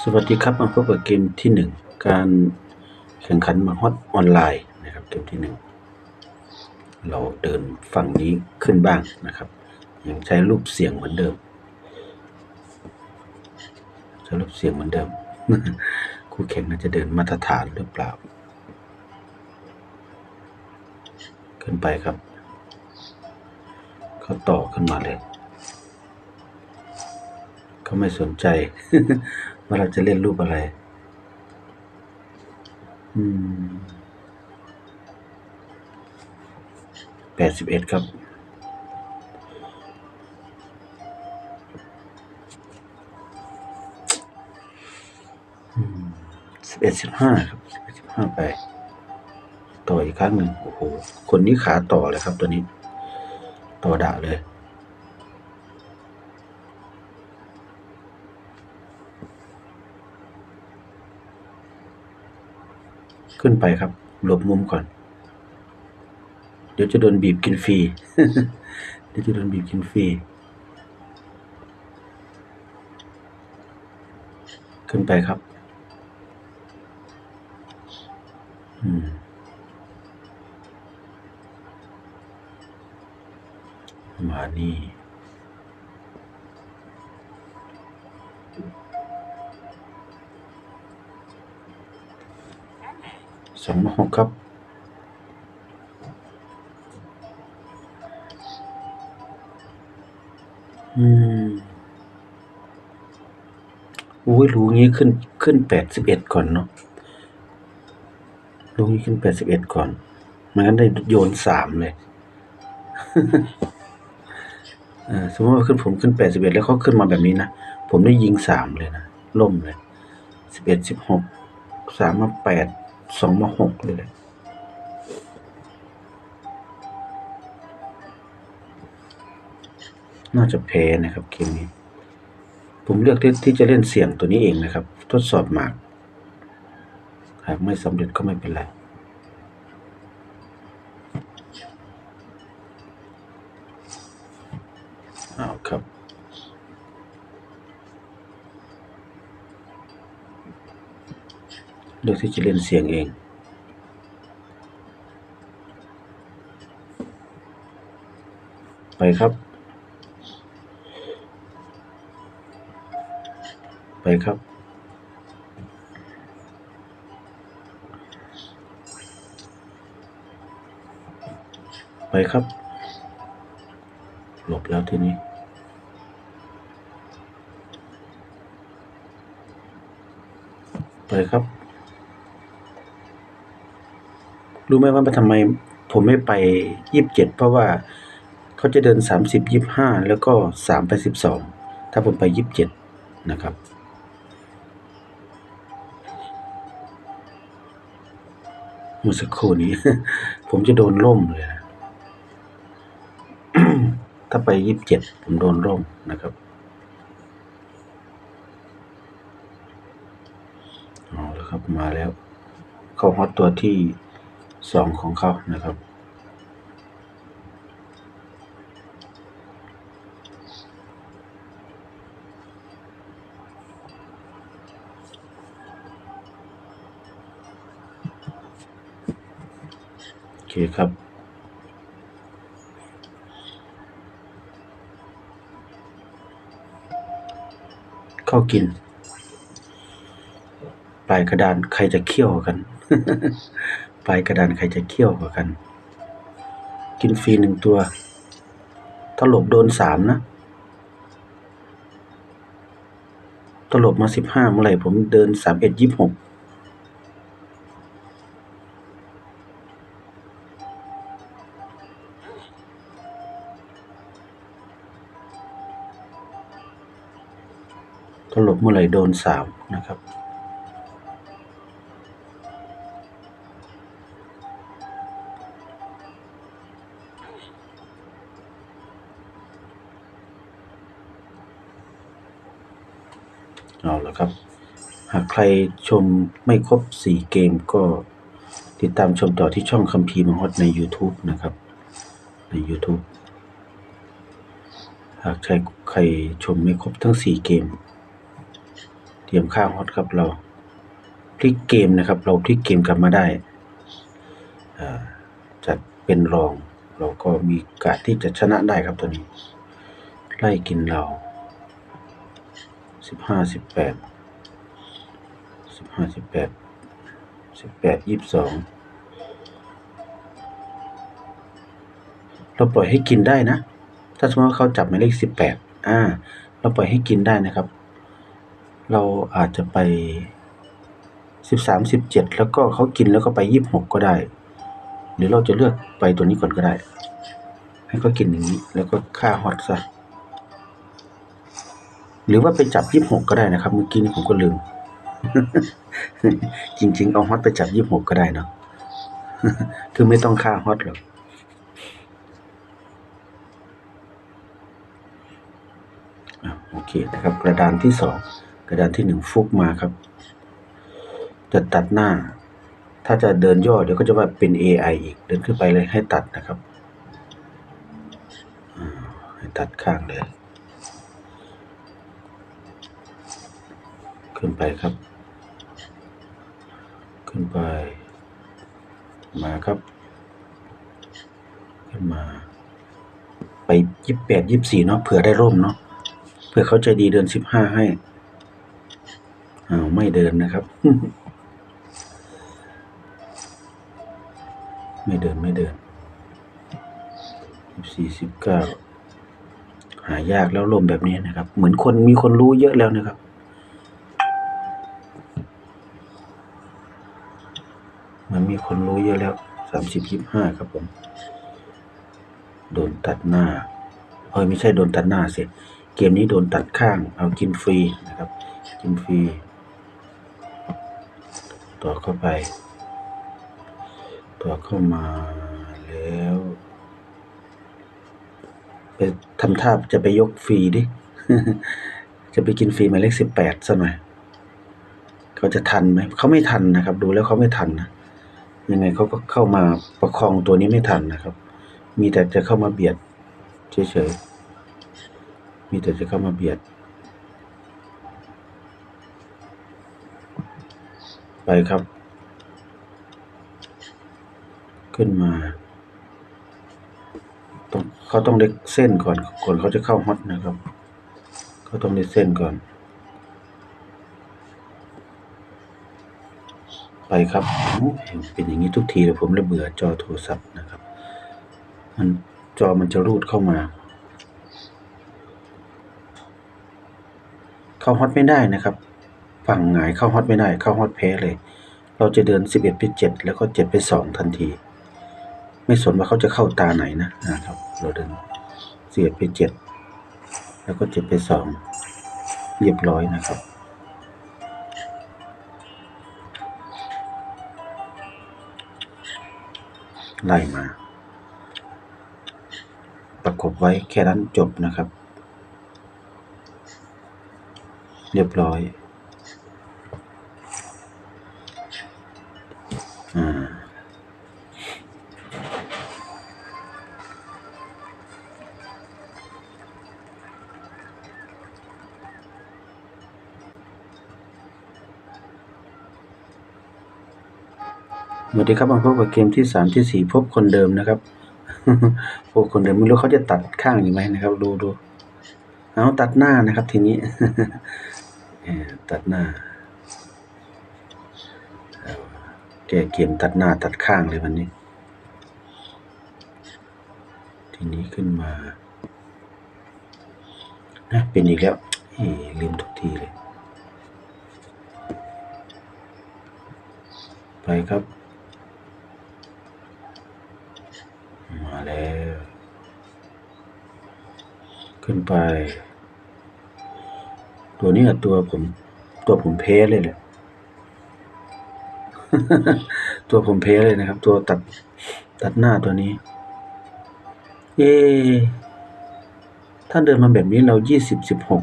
สวัสดีครับ มาพบกับเกมที่หนึ่งการแข่งขันมาฮอตออนไลน์นะครับเกมที่หนึ่งเราเดินฝั่งนี้ขึ้นบ้างนะครับยังใช้รูปเสียงเหมือนเดิมใช้รูปเสียงเหมือนเดิม คู่แข่งน่าจะเดินมาตรฐานหรือเปล่า ขึ้นไปครับเขาต่อขึ้นมาเลยเขาไม่สนใจ ว่าเราจะเล่นรูปอะไร อืมแปดสิบเอ็ดครับสิบเอ็ดสิบห้าครับสิบเอ็ดสิบห้าไป ต่ออีกครั้งหนึ่งโอ้โห คนนี้ขาต่อเลยครับตัวนี้ ต่อด่าเลย ขึ้นไปครับ หลบมุมก่อน เดี๋ยวจะโดนบีบกินฟรี เดี๋ยวจะโดนบีบกินฟรี ขึ้นไปครับ อืมมานี่ สองหกครับ อืมอุ้ยรู้งี้ขึ้นขึ้นแปดสิบเอ็ดก่อนเนาะรู้งี้ขึ้นแปดสิบเอ็ดก่อนม่งั้นได้โยนสามเลยสมมติว่าขึ้นผมขึ้นแปดสิบเอ็ดแล้วเขาขึ้นมาแบบนี้นะ ผมได้ยิงสามเลยนะ ล่มเลยสิบเอ็ดสิบหกสามมาแปด สองมาหกเลยเละน่าจะแพ้นะครับเกมนี้ ผมเลือกที่ที่จะเล่นเสี่ยงตัวนี้เองนะครับ ทดสอบหมาก หากไม่สำเร็จก็ไม่เป็นไร เอาครับ เลือกที่จะเล่นเสียงเองไปครับ ไปครับ ไปครับ หลบแล้วทีนี้ ไปครับ รู้ไหมว่าทำไมผมไม่ไปยี่สิบเจ็ดเพราะว่าเขาจะเดินสามสิบยี่ห้าแล้วก็สามไปสิบสองถ้าผมไปยี่สิบเจ็ดนะครับ เมื่อสักครู่นี้ ผมจะโดนร่มเลยนะถ้าไปยี่สิบเจ็ดผมโดนร่มนะครับเอาแล้วครับมาแล้ว เข้าฮอตตัวที่ สองของเขานะครับ โอเคครับเข้ากิน ปลายกระดานใครจะเคี่ยวกัน ปลายกระดานใครจะเคี่ยวกว่ากัน กินฟรีหนึ่งตัวถ้าหลบโดนสามนะถ้าหลบมาสิบห้าเมื่อไหร่ผมเดินสามเอ็ดยี่หกถ้าหลบเมื่อไหร่โดนสามนะครับ เอาละครับ หากใครชมไม่ครบ 4 เกมก็ติดตามชมต่อที่ช่องคัมภีร์มฮอดใน YouTube นะครับ ใน YouTube หากใครใครชมไม่ครบทั้ง 4 เกม เตรียมค่าวฮอตครับเราพลิกเกมนะครับ เราพลิกเกมกลับมาได้จัดเป็นรอง เราก็มีกาสที่จะชนะได้ครับตัวนี้ ไล่กินเรา สิบห้าสิบแปดสิบห้าสิบแปดสิบแปดยี่สิบสองเราปล่อยให้กินได้นะ ถ้าสมมติว่าเขาจับหมายเลขสิบแปดอ่า เราปล่อยให้กินได้นะครับ เราอาจจะไปสิบสามสิบเจ็ดแล้วก็เขากินแล้วก็ไปยี่สิบหกก็ได้ หรือเราจะเลือกไปตัวนี้ก่อนก็ได้ ให้เขากินอย่างนี้ แล้วก็ค่าฮอตซะ หรือว่าไปจับยี่สิบหกก็ได้นะครับ เมื่อกี้นี้ผมก็ลืม จริง ๆ เอาฮอตไปจับยี่สิบหกก็ได้เนาะคือไม่ต้องค่าฮอตหรอกโอเคนะครับ กระดานที่สองกระดานที่หนึ่งฟุกมาครับ จะตัดหน้า ถ้าจะเดินย่อเดี๋ยวก็จะว่าเป็น AI อีก เดินขึ้นไปเลยให้ตัดนะครับ ให้ตัดข้างเลย ขึ้นไปครับ ขึ้นไป มาครับ ขึ้นมา ไปยี่สิบแปดยี่สิบสี่เนาะเผื่อได้ร่มเนาะเผื่อเขาใจดีเดินสิบห้าให้อ้าวไม่เดินนะครับ ไม่เดินไม่เดินสิบสี่สิบเก้าหายากแล้วลมแบบนี้นะครับ เหมือนคนมีคนรู้เยอะแล้วนะครับ มีคนรู้เยอะแล้วสามสิบยี่ห้าครับผม โดนตัดหน้า เอ้ยไม่ใช่โดนตัดหน้าสิ เกมนี้โดนตัดข้าง เอากินฟรีนะครับ กินฟรี ต่อเข้าไป ต่อเข้ามาแล้วไปทำท่าจะไปยกฟรีดิ จะไปกินฟรีหมายเลขสิบแปดซะหน่อย เขาจะทันไหม เขาไม่ทันนะครับ ดูแล้วเขาไม่ทันนะ ยังไงเขาก็เข้ามาประคองตัวนี้ไม่ทันนะครับ มีแต่จะเข้ามาเบียดเฉยๆ มีแต่จะเข้ามาเบียด ไปครับ ขึ้นมาต้องเขาต้องเล็กเส้นก่อนก่อนเขาจะเข้าฮอตนะครับ เขาต้องเล็กเส้นก่อน ไปครับ เป็นอย่างนี้ทุกทีเลยผมเลยเบื่อจอโทรศัพท์นะครับ มันจอมันจะรูดเข้ามา เข้าฮอตไม่ได้นะครับ ฝั่งหงายเข้าฮอตไม่ได้ เข้าฮอตแพ้เลย เราจะเดินสิบเอ็ดไปเจ็ดแล้วก็เจ็ดไปสองทันที ไม่สนว่าเขาจะเข้าตาไหนนะนะครับ เราเดินสิบไปเจ็ดแล้วก็เจ็ดไปสองเรียบร้อยนะครับ ไล่มา ประกบไว้แค่นั้นจบนะครับ เรียบร้อย ดีครับมาพบกับเกมที่สามที่สี่พบคนเดิมนะครับพบคนเดิมไม่รู้เขาจะตัดข้างอยู่ไหมนะครับ ดูดูเอาตัดหน้านะครับ ทีนี้ตัดหน้าแกเกมตัดหน้าตัดข้างเลยวันนี้ ทีนี้ขึ้นมานะเป็นอีกแล้วลืมทุกทีเลยไปครับ มาแล้ว ขึ้นไป ตัวนี้ตัวผม ตัวผมเพเลยแหละตัวผมเพเลยนะครับ ตัวตัดตัดหน้าตัวนี้ เอ๊ถ้าเดินมาแบบนี้เรายี่สิบสิบหก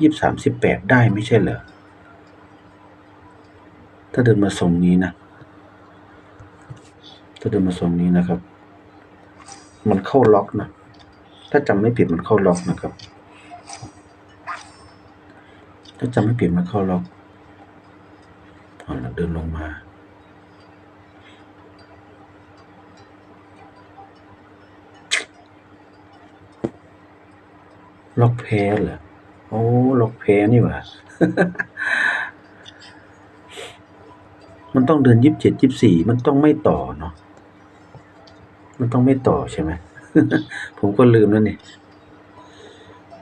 ยี่สามสิบแปดได้ไม่ใช่เหรอ ถ้าเดินมาทรงนี้นะ ถ้าเดินมาทรงนี้นะครับ มันเข้าล็อกนะ ถ้าจำไม่ผิดมันเข้าล็อกนะครับ ถ้าจำไม่ผิดมันเข้าล็อกเอาละเดินลงมาล็อกแพ้เหรอ โอ้ล็อกแพ้นี่หว่า มันต้องเดินยี่สิบเจ็ดยี่สิบสี่ มันต้องไม่ต่อเนาะ มันต้องไม่ต่อใช่ไหม ผมก็ลืมแล้วนี่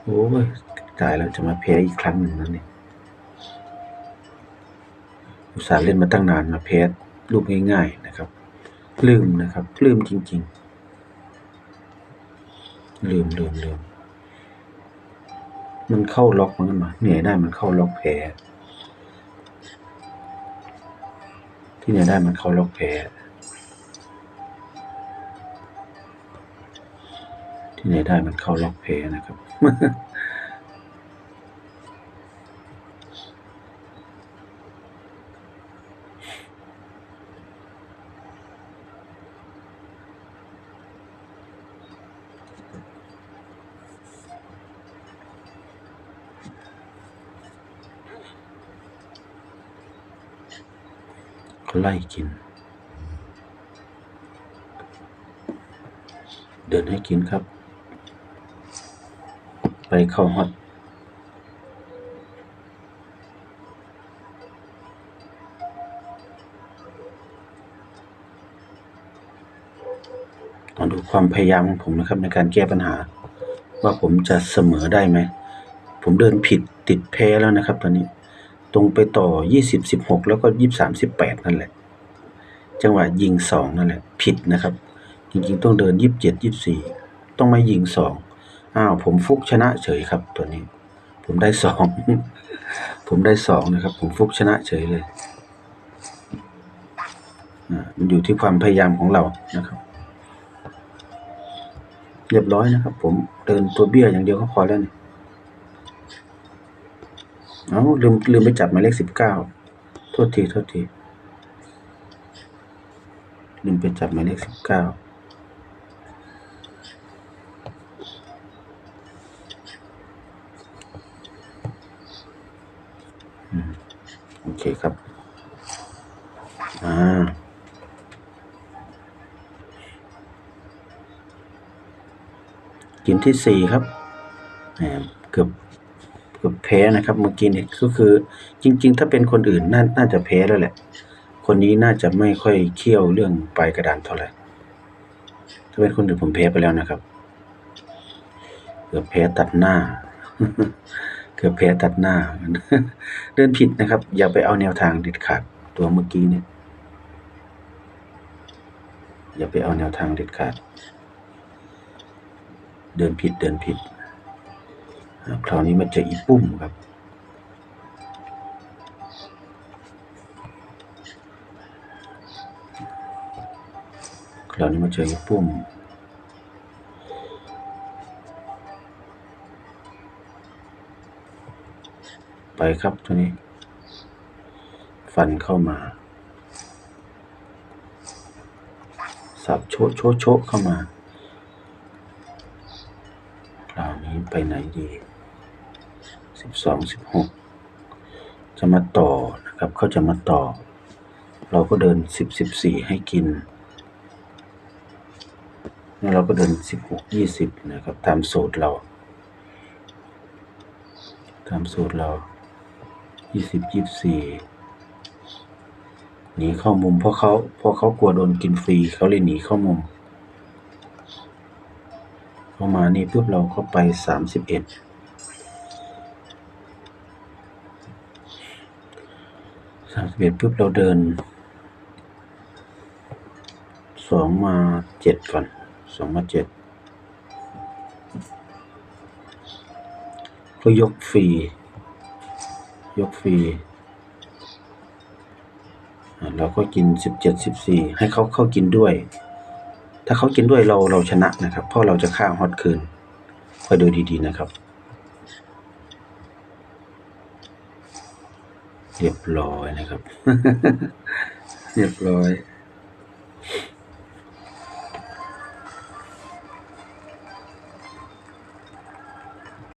โอ้ยตายแล้วจะมาแพ้อีกครั้งหนึ่งแล้วนี่อุตส่าห์เล่นมาตั้งนานมาแพ้ลูกง่าย ๆ นะครับ ลืมนะครับ ลืมจริง ๆ ลืมลืมลืมมันเข้าล็อกมันมาเหนื่อยได้มันเข้าล็อกแพ้ที่ไหนือได้มันเข้าล็อกแพ้ ที่ไหนได้มันเข้าล็อกแพ้นะครับ ไล่กิน เดินให้กินครับ ไปเข้าฮอตต้องดูความพยายามของผมนะครับในการแก้ปัญหา ว่าผมจะเสมอได้ไหม ผมเดินผิดติดแพ้แล้วนะครับ ตอนนี้ ตรงไปต่อยี่สิบสิบหกแล้วก็ยี่สามสิบแปดนั่นแหละ จังหวะยิงสองนั่นแหละ ผิดนะครับ จริงๆ ต้องเดินยี่สิบเจ็ดยี่สี่ต้องมายิงส อ้าวผมฟุกชนะเฉยครับตัวนี้ ผมได้สองผมได้สองนะครับ ผมฟุกชนะเฉยเลยอ่ามันอยู่ที่ความพยายามของเรานะครับ เรียบร้อยนะครับ ผมเดินตัวเบี้ยอย่างเดียวก็พอแล้วนี่เอาลืมลืมไปจับหมายเลขสิบเก้าโทษทีโทษทีลืมไปจับหมายเลขสิบเก้าโอเคครับ อ่า กินที่สี่ครับเกือบเกือบแพ้นะครับ เมื่อกี้เนี่ยก็คือจริง ๆ ถ้าเป็นคนอื่นน่าน่าจะแพ้แล้วแหละ คนนี้น่าจะไม่ค่อยเคี่ยวเรื่องปลายกระดานเท่าไหร่ถ้าเป็นคนอื่นผมแพ้ไปแล้วนะครับ เกือบแพ้ตัดหน้า เกือบแพ้ตัดหน้า เดินผิดนะครับ อย่าไปเอาแนวทางเด็ดขาดตัวเมื่อกี้เนี่ยอย่าไปเอาแนวทางเด็ดขาด เดินผิดเดินผิด คราวนี้มาเจออีปุ้มครับ คราวนี้มาเจออีปุ้มไปครับตัวนี้ ฟันเข้ามา สับโชะโชะโชะเข้ามา คราวนี้ ไปไหนดีสิบสองสิบหกจะมาต่อนะครับเขาจะมาต่อ เราก็เดินสิบสิบสี่ให้กินแล้วเราก็เดินสิบหกยี่สิบนะครับ ตามสูตรเรา ตามสูตรเรายี่สิบยี่สี่หนีเข้ามุมเพราะเขาเพราะเขากลัวโดนกินฟรีเขาเลยหนีเข้ามุม เข้ามานี่ปุ๊บเราก็ไปสามสิบเอ็ดสามสิบเอ็ดปุ๊บเราเดินสองมาเจ็ดก่อนสองมาเจ็ดก็ยกฟรี ยกฟรีเราก็กินสิบเจ็ดสิบสี่ให้เขาเข้ากินด้วย ถ้าเขากินด้วยเราเราชนะนะครับ เพราะเราจะฆ่าฮอตคืนคอยดูดีๆนะครับ เรียบร้อยนะครับ เรียบร้อย